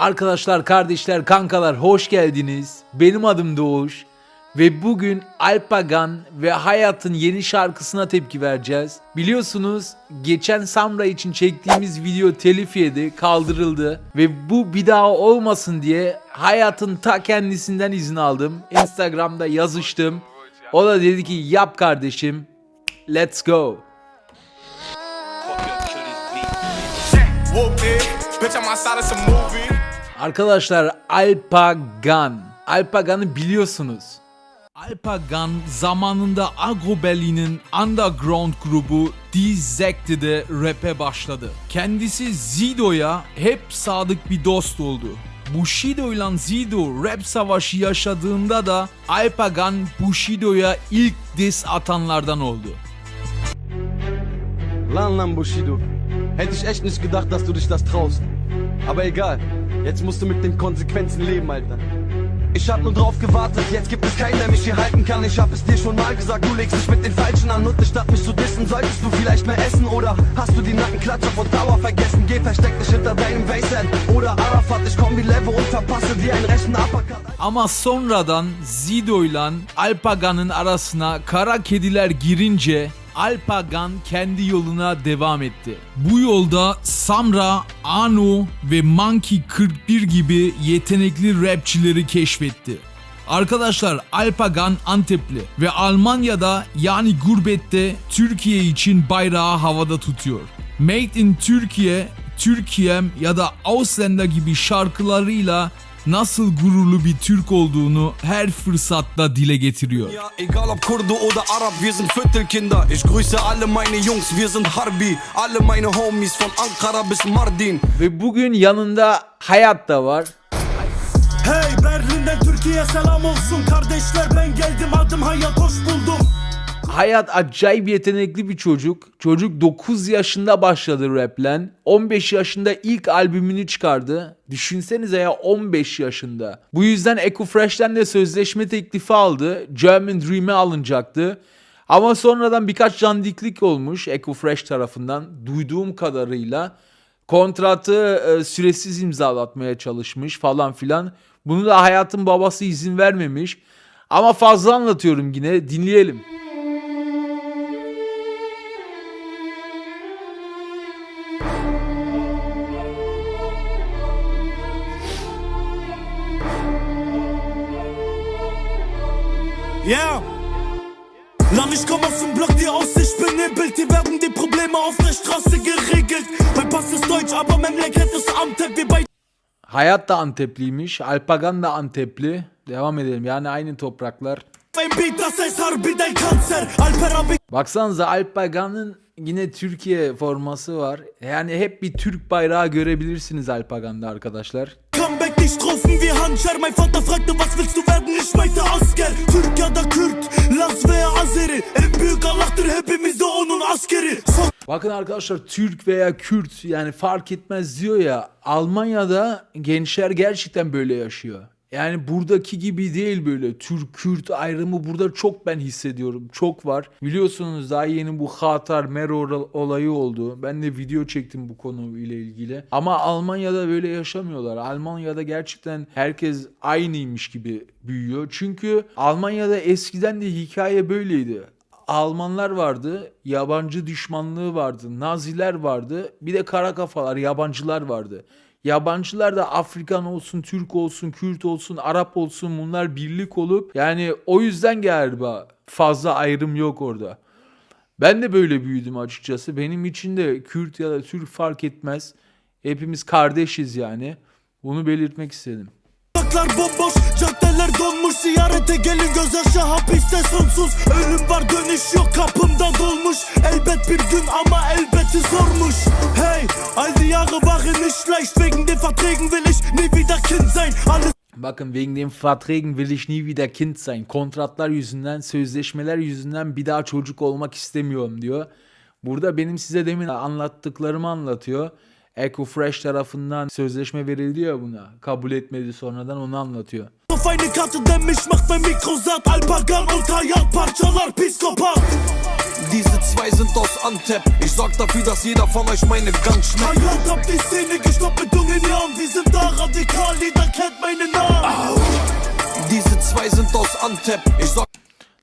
Arkadaşlar, kardeşler, kankalar hoş geldiniz. Benim adım Doğuş ve bugün Alpagan ve Hayat'ın yeni şarkısına tepki vereceğiz. Biliyorsunuz geçen Samra için çektiğimiz video telif yedi, kaldırıldı ve bu bir daha olmasın diye Hayat'ın ta kendisinden izin aldım. Instagram'da yazıştım. O da dedi ki yap kardeşim. Let's go. Bitch, I'm outside of some movie. Arkadaşlar Alpagan. Alpagan'ı biliyorsunuz. Alpagan zamanında Agro Berlin'in underground grubu Die Sekte'de rap'e başladı. Kendisi Zido'ya hep sadık bir dost oldu. Bushido ile Zido rap savaşı yaşadığında da Alpagan Bushido'ya ilk diss atanlardan oldu. Lan lan Bushido. Hätte ich echt nicht gedacht, dass du dich das traust. Aber egal, jetzt musst du mit den Konsequenzen leben, Alter. Ich hab nur drauf gewartet, jetzt gibt es keinen, der mich hier halten kann. Ich hab es dir schon mal gesagt, du legst dich mit den Falschen an und statt mich zu dissen, solltest du vielleicht mehr essen. Oder hast du die Nackenklatscher von Dauer vergessen? Geh, versteck dich hinter deinem Wasteland. Oder Arafat, ich komm wie Levo und verpasse dir einen rechten Uppercut. Ama sonradan Zido ile Alpagan'ın arasına kara kediler girince Alpagan kendi yoluna devam etti. Bu yolda Samra, Anu ve Monkey 41 gibi yetenekli rapçileri keşfetti. Arkadaşlar Alpagan Antepli ve Almanya'da yani gurbette Türkiye için bayrağı havada tutuyor. Made in Türkiye, Türkiye'm ya da Ausländer gibi şarkılarıyla nasıl gururlu bir Türk olduğunu her fırsatta dile getiriyor. Ja, egal ob Kurde oder Arab, wir sind Viertelkinder. Ich grüße alle meine Jungs, wir sind Harbi. Alle meine Homies von Ankara bis Mardin. Ve bugün yanında Hayat da var. Hey Berlin'den Türkiye selam olsun kardeşler ben geldim adım Hayat hoş buldum Hayat acayip yetenekli bir çocuk. Çocuk 9 yaşında başladı raplen. 15 yaşında ilk albümünü çıkardı. Düşünsenize ya 15 yaşında. Bu yüzden Echo Fresh'ten de sözleşme teklifi aldı. German Dream'e alınacaktı. Ama sonradan birkaç candiklik olmuş Echo Fresh tarafından. Duyduğum kadarıyla kontratı e, süresiz imzalatmaya çalışmış falan filan. Bunu da hayatın babası izin vermemiş. Ama fazla anlatıyorum yine dinleyelim. Yeah Lang ich komm aus dem Block, die Aussicht benebelt Hier werden die Probleme auf der Straße geregelt Mein Pass ist deutsch, aber Memleket ist Amtep Wir bei Hayat da Antepliymiş. Alpagan da Antepli. Devam edelim. Yani aynı topraklar. Baksanıza Alpagan'ın yine Türkiye forması var. Yani hep bir Türk bayrağı görebilirsiniz Alpagan'da arkadaşlar. Comeback, die Strophen wie Handscher Mein Vater fragte, was willst du da Kürt, Laz veya Azeri En büyük Allah'tır hepimiz de onun askeri Son Bakın arkadaşlar Türk veya Kürt yani fark etmez diyor ya. Almanya'da gençler gerçekten böyle yaşıyor. Yani buradaki gibi değil böyle Türk Kürt ayrımı burada çok ben hissediyorum. Çok var. Biliyorsunuz daha yeni bu Hatar Mero olayı oldu. Ben de video çektim bu konu ile ilgili. Ama Almanya'da böyle yaşamıyorlar. Almanya'da gerçekten herkes aynıymış gibi büyüyor. Çünkü Almanya'da eskiden de hikaye böyleydi. Almanlar vardı, yabancı düşmanlığı vardı, Naziler vardı, bir de kara kafalar, yabancılar vardı. Yabancılar da Afrikan olsun, Türk olsun, Kürt olsun, Arap olsun bunlar birlik olup yani o yüzden galiba fazla ayrım yok orada. Ben de böyle büyüdüm açıkçası. Benim için de Kürt ya da Türk fark etmez. Hepimiz kardeşiz yani. Bunu belirtmek istedim. Sokaklar bomboş, caddeler donmuş Ziyarete gelin gözyaşı hapiste sonsuz Ölüm var dönüş yok kapımda dolmuş Elbet bir gün ama elbeti zormuş Hey, all die Jahre waren nicht leicht Wegen den Verträgen will ich nie wieder Kind sein Alles Bakın wegen den Verträgen will ich nie wieder Kind sein. Kontratlar yüzünden, sözleşmeler yüzünden bir daha çocuk olmak istemiyorum diyor. Burada benim size demin anlattıklarımı anlatıyor. Echo Fresh tarafından sözleşme verildi ya buna. Kabul etmedi sonradan onu anlatıyor. so auf eine Karte, denn mich macht mein Mikro satt. Alpagan Hayat, parçalar Psikopat. Diese zwei sind aus Antep. Ich sorg dafür, dass jeder von euch meine Gang schmeckt. Hayat hab die Szene gestoppt mit jungen Jahren. Wir sind da radikal, jeder kennt meinen Namen. Diese zwei sind aus Antep. Ich sorg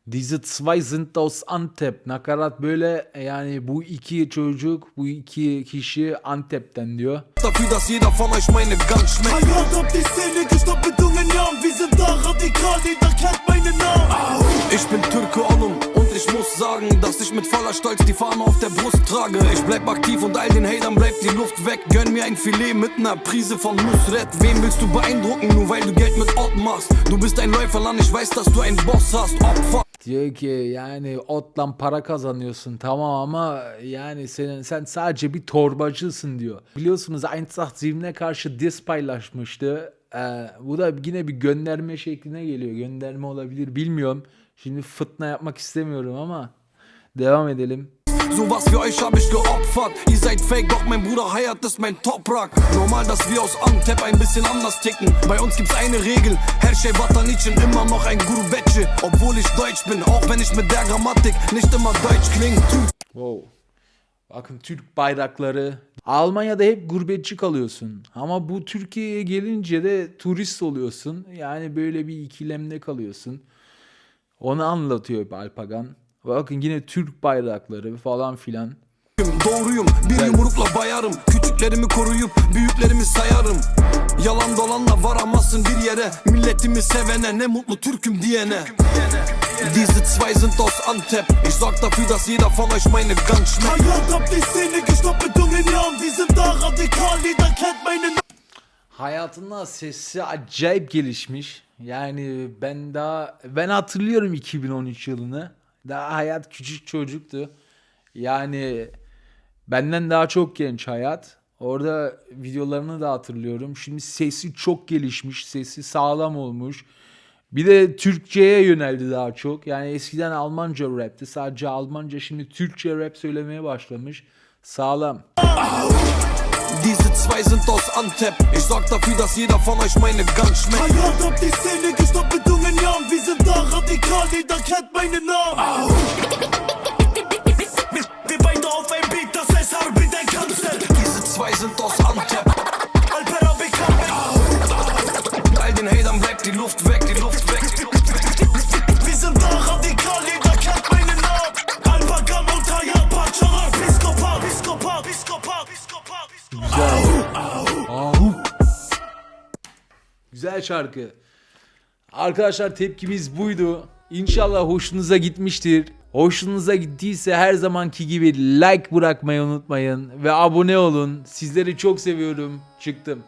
Diese zwei sind aus Antep. Nakarat böyle yani bu iki çocuk, bu iki kişi Antep'ten diyor. dafür, dass jeder von euch meine Gang schmeckt. Hayat hab die Szene gestoppt mit jungen Jahren. Wir sind da radikal, jeder kennt meinen Namen. Ich bin Türke Onum und ich muss sagen, dass ich mit voller Stolz die Fahne auf der Brust trage. Ich bleib aktiv und all den Hatern bleibt die Luft weg. Gönn mir ein Filet mit ner Prise von Nusret. Wen willst du beeindrucken, nur weil du Geld mit Ort machst? Du bist ein Läuferland, ich weiß, dass du einen Boss hast. Opfer. Diyor ki yani otla para kazanıyorsun tamam ama yani senin sen sadece bir torbacısın diyor. Biliyorsunuz Eintracht Zirne karşı diss paylaşmıştı. Ee, bu da yine bir gönderme şekline geliyor. Gönderme olabilir bilmiyorum. Şimdi fıtna yapmak istemiyorum ama devam edelim. Sowas wie euch hab ich geopfert. Ihr seid fake, doch mein Bruder Hayat ist mein Toprak. Normal, dass wir aus Antep ein bisschen anders ticken. Bei uns gibt's eine Regel: Her şey immer noch ein Gurbetçi. Obwohl ich Deutsch bin, auch wenn ich mit der Grammatik nicht immer Deutsch klingt. Wow. Bakın Türk bayrakları. Almanya'da hep gurbetçi kalıyorsun. Ama bu Türkiye'ye gelince de turist oluyorsun. Yani böyle bir ikilemde kalıyorsun. Onu anlatıyor Alpagan. Bakın yine Türk bayrakları falan filan. Doğruyum, bir yumrukla bayarım. Küçüklerimi koruyup büyüklerimi sayarım. Yalan dolanla varamazsın bir yere. Milletimi sevene ne mutlu Türk'üm diyene. Diese zwei sind aus Antep. Ich sorg dafür, dass jeder von euch meine Gang schmeckt. Hayat hab die Szene gestoppt mit jungen Jahren. Wir sind da radikal, jeder kennt meinen Namen. Hayatında sesi acayip gelişmiş. Yani ben daha ben hatırlıyorum 2013 yılını. Daha hayat küçük çocuktu. Yani benden daha çok genç hayat. Orada videolarını da hatırlıyorum. Şimdi sesi çok gelişmiş, sesi sağlam olmuş. Bir de Türkçe'ye yöneldi daha çok. Yani eskiden Almanca rapti. Sadece Almanca şimdi Türkçe rap söylemeye başlamış. Sağlam. Diese zwei sind aus Antep. Ich sorg dafür, dass jeder von euch meine Gang schmeckt. Hayat hab die Szene gestoppt mit jungen Jahren. Wir sind da radikal, jeder kennt meinen Namen. Wir beide auf ein Beat, das heißt harbiden Kanzel. Diese zwei sind aus Antep. Alper abi Kamel. All den Hatern bleibt die Luft weg, die Luft weg, die Luft weg. Wir sind da radikal, jeder kennt meinen Namen. Alpagan und Hayat, parçalar Psikopat, Psikopat, Psikopat, Psikopat, Psikopat. Güzel şarkı. Arkadaşlar tepkimiz buydu. İnşallah hoşunuza gitmiştir. Hoşunuza gittiyse her zamanki gibi like bırakmayı unutmayın ve abone olun. Sizleri çok seviyorum. Çıktım.